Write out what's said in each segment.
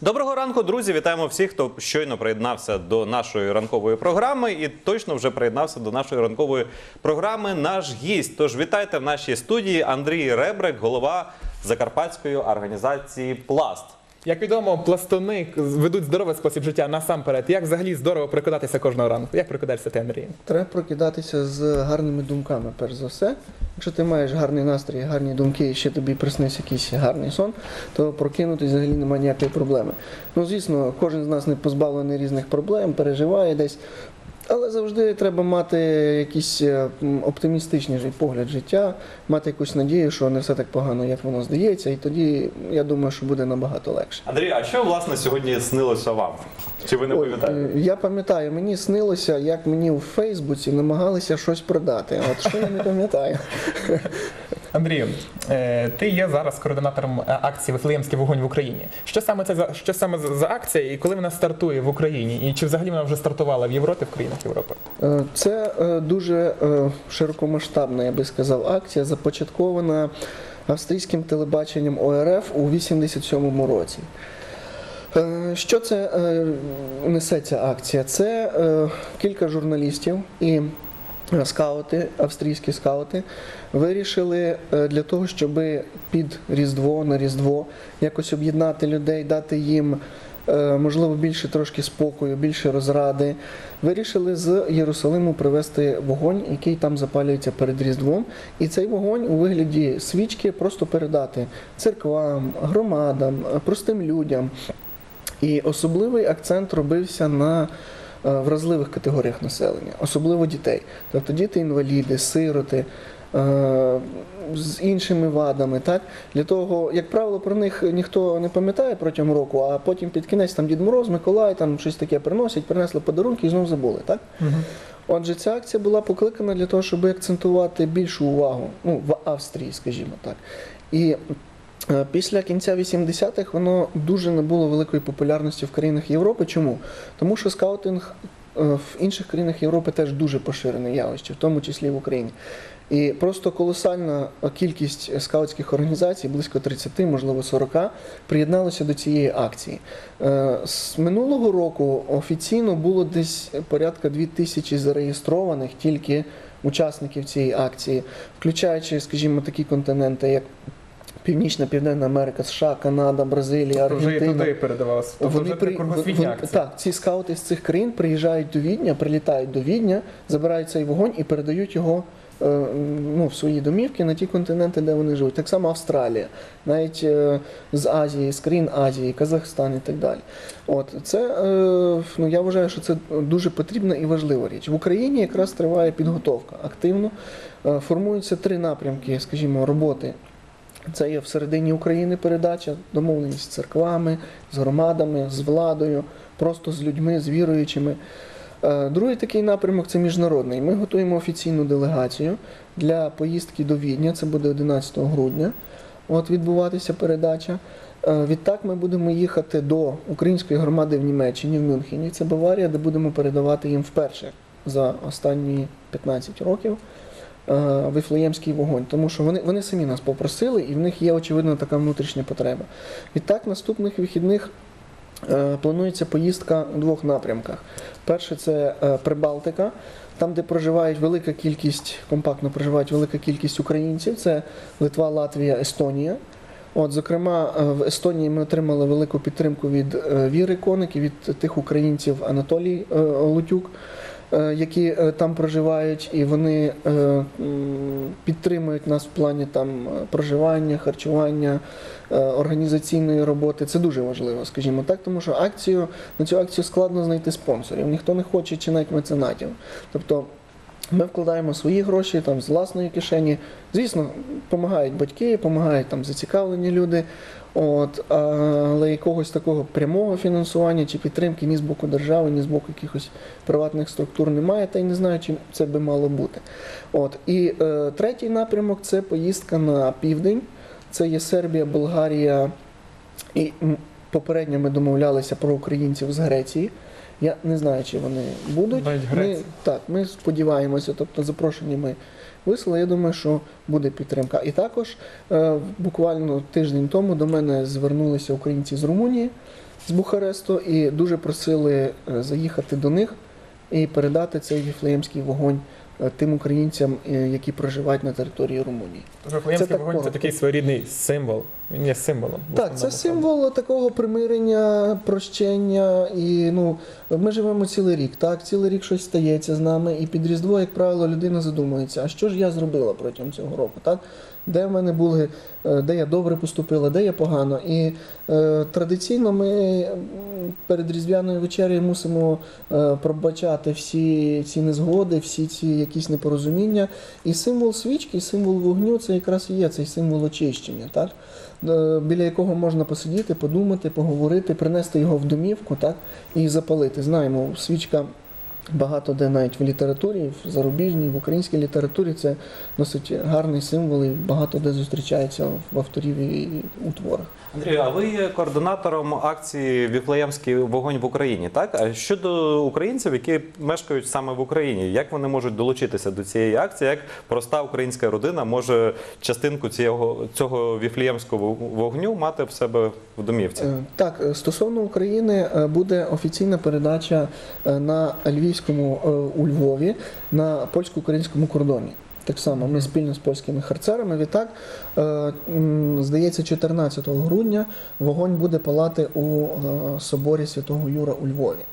Доброго ранку, друзі! Вітаємо всіх, хто щойно приєднався до нашої ранкової програми і точно вже приєднався до нашої ранкової програми. Наш гість. Тож вітайте в нашій студії Андрій Ребрик, голова Закарпатської організації Пласт. Як відомо, пластуни ведуть здоровий спосіб життя насамперед. Як взагалі здорово прокидатися кожного ранку? Як прокидаєшся ти, Андрій? Треба прокидатися з гарними думками, перш за все. Якщо ти маєш гарний настрій, гарні думки, і ще тобі приснився якийсь гарний сон, то прокинутися взагалі немає ніякої проблеми. Ну, звісно, кожен з нас не позбавлений різних проблем, переживає десь. Але завжди треба мати якийсь е, м, оптимістичніший погляд життя, мати якусь надію, що не все так погано, як воно здається, і тоді я думаю, що буде набагато легше. Андрій, а що власне сьогодні снилося вам? Чи ви не пам'ятаєте? е, я пам'ятаю, мені снилося, як мені у Фейсбуці намагалися щось продати. От що я не пам'ятаю. Андрію, е, ти є зараз координатором е, акції Вифлеємський вогонь в Україні. Що саме це за що саме за- акція і коли вона стартує в Україні? І чи взагалі вона вже стартувала в Європі, в країнах Європи? Е, Це дуже широкомасштабна, я би сказав, акція, започаткована австрійським телебаченням ОРФ у 87-му році. Що це несе ця акція? Це кілька журналістів і скаути, австрійські скаути, вирішили е, для того, щоб під Різдво на Різдво якось об'єднати людей, дати їм е, можливо більше трошки спокою, більше розради. Вирішили з Єрусалиму привезти вогонь, який там запалюється перед Різдвом. І цей вогонь у вигляді свічки просто передати церквам, громадам, е, простим людям. І особливий акцент робився на е, вразливих категоріях населення, особливо дітей. Тобто діти-інваліди, сироти. е, З іншими вадами, так для того, як правило, про них ніхто не пам'ятає протягом року, а потім під кінець там Дід Мороз, Миколай, там щось таке приносять, принесли подарунки і знову забули. Так? Отже, ця акція була покликана для того, щоб акцентувати більшу увагу ну, в Австрії, скажімо так. І е, після кінця 80-х воно дуже набуло великої популярності в країнах Європи. Чому? Тому що скаутинг е, в інших країнах Європи теж дуже поширене явище, в тому числі в Україні. І просто колосальна кількість скаутських організацій, близько 30, можливо 40, приєдналося до цієї акції. Е, З минулого року офіційно було десь порядка 2 тисячі зареєстрованих тільки учасників цієї акції, включаючи, скажімо, такі континенти, як Північна, Південна Америка, США, Канада, Бразилія, Вже і туди передавалося. Тобто вже при- вони- Так, ці скаути з цих країн приїжджають до Відня, прилітають до Відня, забирають цей вогонь і передають його е, ну, в свої домівки на ті континенти, де вони живуть. Так само Австралія, навіть е, з Азії, з країн Азії, Казахстан і так далі. От це е, ну я вважаю, що це дуже потрібна і важлива річ. В Україні якраз триває підготовка активно. Формуються три напрямки, скажімо, роботи це є всередині України передача, домовленість з церквами, з громадами, з владою, просто з людьми, з віруючими. Е, Другий такий напрямок це міжнародний. Ми готуємо офіційну делегацію для поїздки до Відня, це буде 11 грудня. От відбуватися передача. Е, Відтак ми будемо їхати до української громади в Німеччині, в Мюнхені. Це Баварія, де будемо передавати їм вперше за останні 15 років вифлеємський вогонь, тому що вони, вони самі нас попросили, і в них є очевидно така внутрішня потреба. Відтак, наступних вихідних е, планується поїздка у двох напрямках. Перше це е, Прибалтика, там, де проживають велика кількість, компактно проживають велика кількість українців. Це Литва, Латвія, Естонія. От, зокрема, е, в Естонії ми отримали велику підтримку від е, Віри Коник і від тих українців Анатолій е, Лутюк, е, які е, там проживають, і вони е, підтримують нас в плані там е, проживання, харчування, е, організаційної роботи. Це дуже важливо, скажімо так, тому що акцію на цю акцію складно знайти спонсорів. Ніхто не хоче чи навіть меценатів. Тобто ми вкладаємо свої гроші там з власної кишені. Звісно, допомагають батьки, допомагають там зацікавлені люди. От, але якогось такого прямого фінансування чи підтримки ні з боку держави, ні з боку якихось приватних структур немає, та й не знаю, чим це би мало бути. От, і е, третій напрямок це поїздка на південь. Це є Сербія, Болгарія і попередньо ми домовлялися про українців з Греції. Я не знаю, чи вони будуть. Ми, так, ми сподіваємося, тобто запрошені ми вислали. Я думаю, що буде підтримка. І також е, буквально тиждень тому до мене звернулися українці з Румунії з Бухаресту і дуже просили е, заїхати до них і передати цей віфлеємський вогонь тим українцям, е, які проживають на території Румунії. Вифлеємський так вогонь це такий своєрідний символ. Він є символом. Так, це символ такого примирення, прощення. І ну ми живемо цілий рік. Так, цілий рік щось стається з нами, і під Різдво, як правило, людина задумується, а що ж я зробила протягом цього року? Так? Де в мене були, е, де я добре поступила, де я погано. І е, традиційно ми перед Різдвяною вечерею мусимо е, пробачати всі ці незгоди, всі ці якісь непорозуміння. І символ свічки, символ вогню це якраз і є цей символ очищення. Так? е, біля якого можна посидіти, подумати, поговорити, принести його в домівку, так і запалити. Знаємо, свічка багато де навіть в літературі, в зарубіжній, в українській літературі це досить гарний символ і багато де зустрічається в авторів і у творах. Андрію, а ви є координатором акції Віфлеємський вогонь в Україні, так? А щодо українців, які мешкають саме в Україні, як вони можуть долучитися до цієї акції? Як проста українська родина може частинку цього, цього віфлеємського вогню мати в себе в домівці? Е, Так, е, стосовно України е, буде офіційна передача на львівському е, у Львові на польсько-українському кордоні. Так само ми спільно з польськими харцерами. Відтак, е, здається, 14 грудня вогонь буде палати у е, соборі Святого Юра у Львові.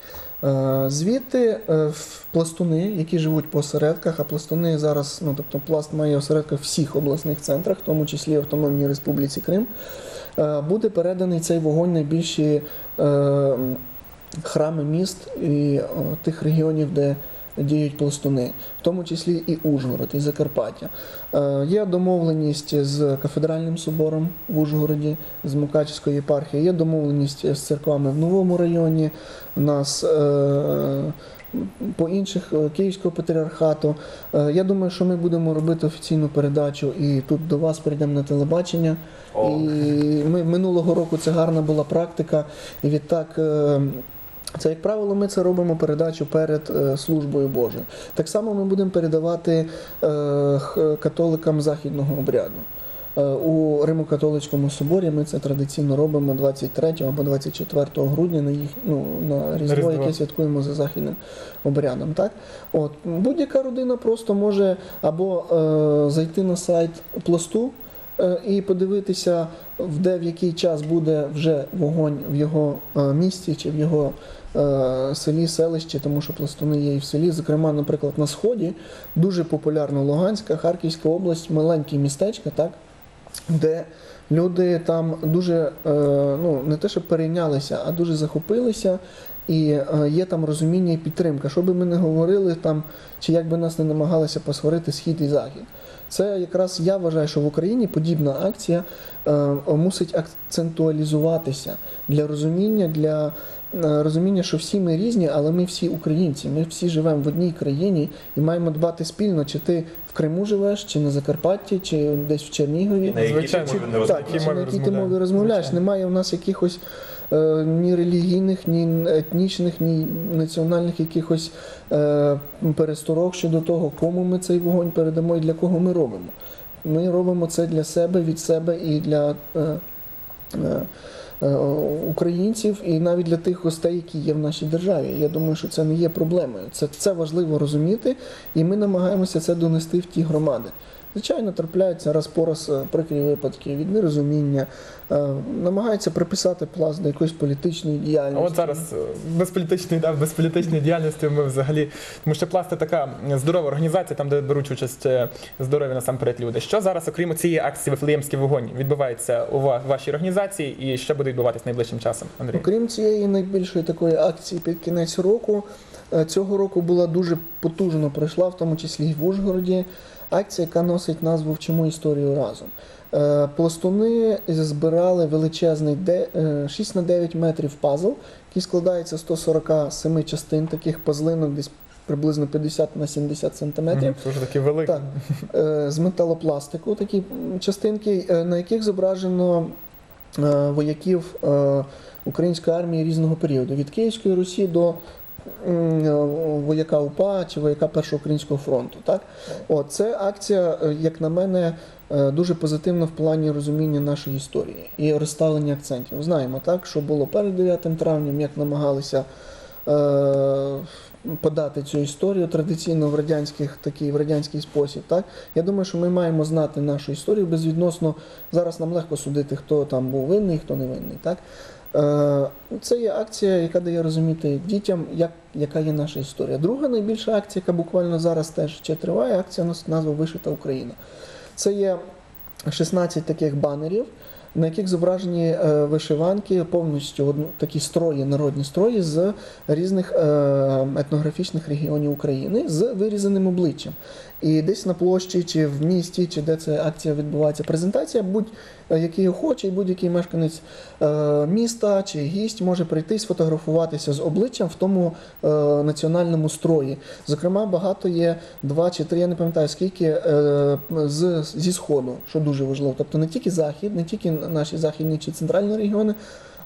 Звідти в пластуни, які живуть по осередках, а пластуни зараз, ну тобто пласт має осередки в всіх обласних центрах, в тому числі Автономній Республіці Крим, буде переданий цей вогонь найбільші храми міст і е, тих регіонів, де діють пластуни, в тому числі і Ужгород, і Закарпаття. Е, Є домовленість з кафедральним собором в Ужгороді, з Мукачівської єпархії, є домовленість з церквами в новому районі. У нас е, по інших Київського патріархату. Я думаю, що ми будемо робити офіційну передачу і тут до вас прийдемо на телебачення. О. І ми минулого року це гарна була практика. І відтак, це, як правило, ми це робимо передачу перед е, службою Божою. Так само ми будемо передавати е, католикам західного обряду. Е, У Римо-католицькому соборі ми це традиційно робимо 23 або 24 грудня на їх ну, на Різдво, Різдво. яке святкуємо за західним обрядом. Так? От, будь-яка родина просто може або е, зайти на сайт пласту і подивитися, де в який час буде вже вогонь в його е, місті чи в його е, селі, селищі, тому що пластуни є і в селі. Зокрема, наприклад, на сході дуже популярна Луганська, Харківська область, маленькі містечка, так, де люди там дуже е, ну не те, що перейнялися, а дуже захопилися. І е, є там розуміння і підтримка. Що би ми не говорили там, чи як би нас не намагалися посварити схід і захід. Це якраз я вважаю, що в Україні подібна акція е, мусить акцентуалізуватися для розуміння, для е, розуміння, що всі ми різні, але ми всі українці. Ми всі живемо в одній країні і маємо дбати спільно, чи ти в Криму живеш, чи на Закарпатті, чи десь в Чернігові. На якій ти мові розмовляєш. Немає у нас якихось ні релігійних, ні етнічних, ні національних якихось е, пересторог щодо того, кому ми цей вогонь передамо і для кого ми робимо. Ми робимо це для себе, від себе і для е, е, е, українців, і навіть для тих гостей, які є в нашій державі. Я думаю, що це не є проблемою. Це, це важливо розуміти, і ми намагаємося це донести в ті громади. Звичайно, трапляються раз по раз е, прикрі випадки від нерозуміння, е, намагаються приписати пласт до якоїсь політичної діяльності. от зараз е, без політичної, да, без політичної діяльності ми взагалі, тому що пласт це така здорова організація, там де беруть участь здорові насамперед люди. Що зараз, окрім цієї акції Вифлеємський вогонь, відбувається у ва- вашій організації, і що буде відбуватись найближчим часом, Андрій? Окрім цієї найбільшої такої акції під кінець року, цього року була дуже потужно пройшла, в тому числі і в Ужгороді. Акція, яка носить назву Вчимо історію разом. Е, Пластуни збирали величезний е, 6 на 9 метрів пазл, який складається з 147 частин, таких пазлинок, десь приблизно 50 на 70 сантиметрів. Це вже такі великі. Так, е, з металопластику такі частинки, е, на яких зображено е, вояків е, української армії різного періоду від Київської Русі до е, вояка УПА чи вояка Першого українського фронту. Так? От, це акція, е, як на мене, е, дуже позитивна в плані розуміння нашої історії і розставлення акцентів. Знаємо, так, що було перед 9 травням, як намагалися. Е, подати цю історію традиційно в радянських такий в радянський спосіб. Так я думаю, що ми маємо знати нашу історію безвідносно. Зараз нам легко судити, хто там був винний, хто не винний. Так це є акція, яка дає розуміти дітям, як, яка є наша історія. Друга найбільша акція, яка буквально зараз теж ще триває, акція назву Вишита Україна. Це є 16 таких банерів, на яких зображені е, вишиванки, повністю такі строї, народні строї з різних е, етнографічних регіонів України з вирізаним обличчям. І десь на площі, чи в місті, чи де ця акція відбувається, презентація, будь-який охочий, будь-який мешканець е, міста чи гість може прийти сфотографуватися з обличчям в тому е, національному строї. Зокрема, багато є два чи три, я не пам'ятаю скільки е, з, зі сходу, що дуже важливо. Тобто не тільки захід, не тільки наші західні чи центральні регіони.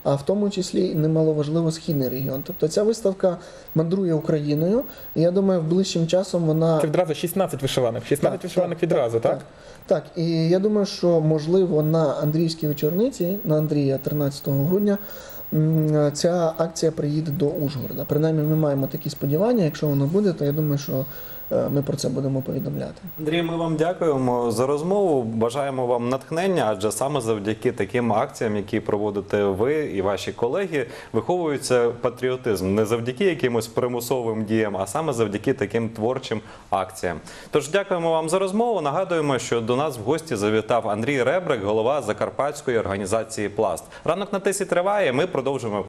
А в тому числі і немало важливо східний регіон. Тобто ця виставка мандрує Україною. І я думаю, ближчим часом вона Це відразу 16 вишиванок. 16 Так, вишиванок так, відразу, так? так, і я думаю, що можливо на Андріївській вечорниці, на Андрія 13 грудня, ця акція приїде до Ужгорода. Принаймні, ми маємо такі сподівання. Якщо воно буде, то я думаю, що ми про це будемо повідомляти. Андрій, ми вам дякуємо за розмову. Бажаємо вам натхнення, адже саме завдяки таким акціям, які проводите ви і ваші колеги, виховується патріотизм не завдяки якимось примусовим діям, а саме завдяки таким творчим акціям. Тож дякуємо вам за розмову. Нагадуємо, що до нас в гості завітав Андрій Ребрик, голова Закарпатської організації Пласт. Ранок на тисі триває. Ми продовжуємо